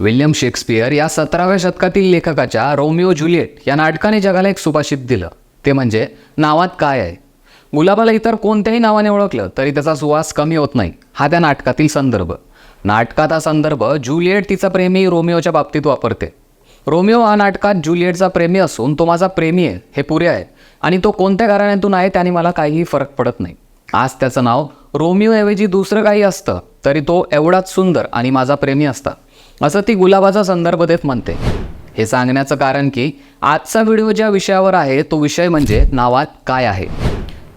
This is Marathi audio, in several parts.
विल्यम शेक्सपियर या सतराव्या शतकातील लेखकाच्या रोमिओ ज्युलिएट या नाटकाने जगाला एक सुभाषित दिलं. ते म्हणजे नावात काय आहे? गुलाबाला इतर कोणत्याही नावाने ओळखलं तरी त्याचा सुवास कमी होत नाही हा त्या नाटकातील संदर्भ. नाटकात हा संदर्भ ज्युलिएट तिचा प्रेमी रोमिओच्या बाबतीत वापरते. रोमिओ हा नाटकात ज्युलिएटचा प्रेमी असून तो माझा प्रेमी आहे हे पुरे आहे आणि तो कोणत्या घराण्यातून आहे त्याने मला काहीही फरक पडत नाही. आज त्याचं नाव रोमिओऐवजी दुसरं काही असतं तरी तो एवढाच सुंदर आणि माझा प्रेमी असता. असं ती गुलाबाचा संदर्भ देत म्हणते. हे सांगण्याचं कारण की आजचा व्हिडिओ ज्या विषयावर आहे तो विषय म्हणजे नावात काय आहे.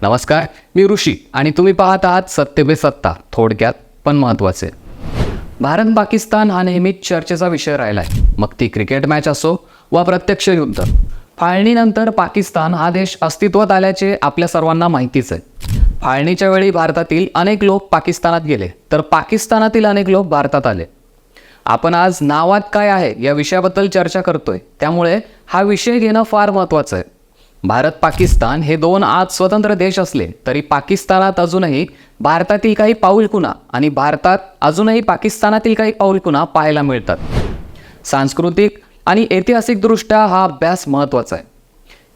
नमस्कार मी ऋषी आणि तुम्ही पाहत आहात सत्य बे सत्ता थोडक्यात पण महत्त्वाचे. भारत पाकिस्तान हा नेहमीच चर्चेचा विषय राहिला आहे मग ती क्रिकेट मॅच असो वा प्रत्यक्ष युद्ध फाळणीनंतर पाकिस्तान हा देश अस्तित्वात आल्याचे आपल्या सर्वांना माहितीच आहे. फाळणीच्या वेळी भारतातील अनेक लोक पाकिस्तानात गेले तर पाकिस्तानातील अनेक लोक भारतात आले. आपण आज नावात काय आहे या विषयाबद्दल चर्चा करतोय. त्यामुळे हा विषय घेणं फार महत्त्वाचं आहे. भारत पाकिस्तान हे दोन आज स्वतंत्र देश असले तरी पाकिस्तानात अजूनही भारतातील काही पाऊलखुणा आणि भारतात अजूनही पाकिस्तानातील काही पाऊलखुणा पाहायला मिळतात. सांस्कृतिक आणि ऐतिहासिकदृष्ट्या हा अभ्यास महत्त्वाचा आहे.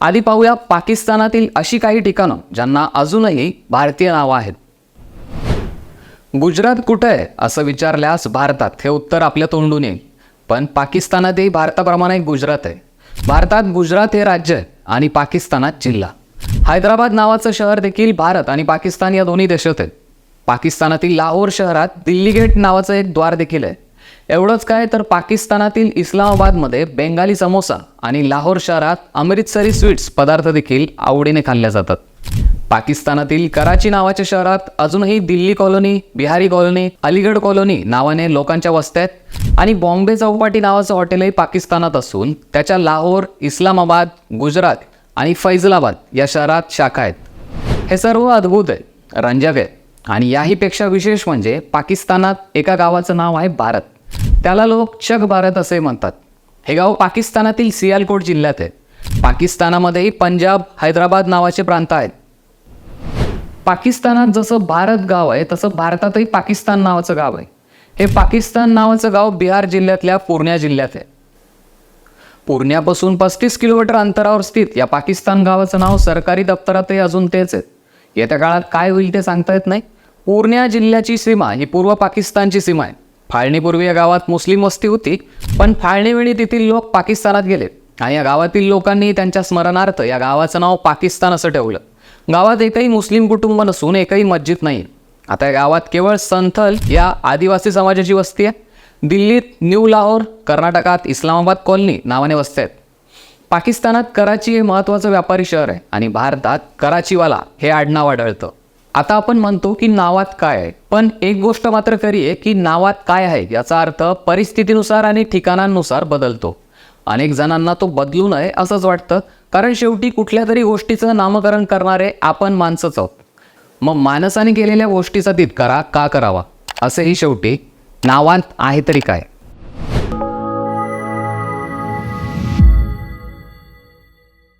आधी पाहूया पाकिस्तानातील अशी काही ठिकाणं ज्यांना अजूनही भारतीय नावं आहेत. गुजरात कुठं आहे असं विचारल्यास भारतात हे उत्तर आपल्या तोंडून येईल. पण पाकिस्तानातही भारताप्रमाणे एक गुजरात आहे. भारतात गुजरात हे राज्य आहे आणि पाकिस्तानात जिल्हा. हैदराबाद नावाचं शहर देखील भारत आणि पाकिस्तान या दोन्ही देशात आहे. पाकिस्तानातील लाहोर शहरात दिल्ली गेट नावाचं एक द्वार देखील आहे. एवढंच काय तर पाकिस्तानातील इस्लामाबादमध्ये बेंगाली समोसा आणि लाहोर शहरात अमृतसरी स्वीट्स पदार्थ देखील आवडीने खाल्ल्या जातात. पाकिस्तानातील कराची नावाच्या शहरात अजूनही Delhi colony Bihari colony Aligarh colony नावाने लोकांच्या वस्त्या आहेत आणि बॉम्बे चौपाटी नावाचं हॉटेलही पाकिस्तानात असून त्याच्या लाहोर इस्लामाबाद गुजरात आणि फैजलाबाद या शहरात शाखा आहेत. हे सर्व अद्भुत आहे रंजक आहे आणि याहीपेक्षा विशेष म्हणजे पाकिस्तानात एका गावाचं नाव आहे भारत. त्याला लोक चक भारत असे म्हणतात. हे गाव पाकिस्तानातील सियालकोट जिल्ह्यात आहे. पाकिस्तानामध्येही पंजाब हैदराबाद नावाचे प्रांत आहेत. पाकिस्तानात जसं भारत गाव आहे तसं भारतातही पाकिस्तान नावाचं गाव आहे. हे पाकिस्तान नावाचं गाव बिहार जिल्ह्यातल्या पूर्ण्या जिल्ह्यात आहे. पूर्ण्यापासून पस्तीस किलोमीटर अंतरावर स्थित या पाकिस्तान गावाचं नाव सरकारी दप्तरातही अजून तेच आहे. येत्या काळात काय होईल ते सांगता येत नाही. पूर्ण्या जिल्ह्याची सीमा ही पूर्व पाकिस्तानची सीमा आहे. फाळणीपूर्वी या गावात मुस्लिम वस्ती होती पण फाळणीवेळी तेथील लोक पाकिस्तानात गेले आणि या गावातील लोकांनी त्यांच्या स्मरणार्थ या गावाचं नाव पाकिस्तान असं ठेवलं. गावात एकही मुस्लिम कुटुंब नसून एकही मस्जिद नाही. आता गावात केवळ संथल या आदिवासी समाजाची वस्ती आहे. दिल्लीत न्यू लाहोर कर्नाटकात इस्लामाबाद कॉलनी नावाने वस्त्या आहेत. पाकिस्तानात कराची हे महत्त्वाचं व्यापारी शहर आहे आणि भारतात कराचीवाला हे आडनाव आढळतं. आता आपण म्हणतो की नावात काय आहे. पण एक गोष्ट मात्र खरी आहे की नावात काय आहे याचा अर्थ परिस्थितीनुसार आणि ठिकाणांनुसार बदलतो. अनेक जणांना तो बदलू नये असंच वाटतं. कारण शेवटी कुठल्या तरी गोष्टीचं नामकरण करणारे आपण माणसंच आहोत. मग माणसाने केलेल्या गोष्टीचा तितकारा का करावा? असेही शेवटी नावात आहे तरी काय?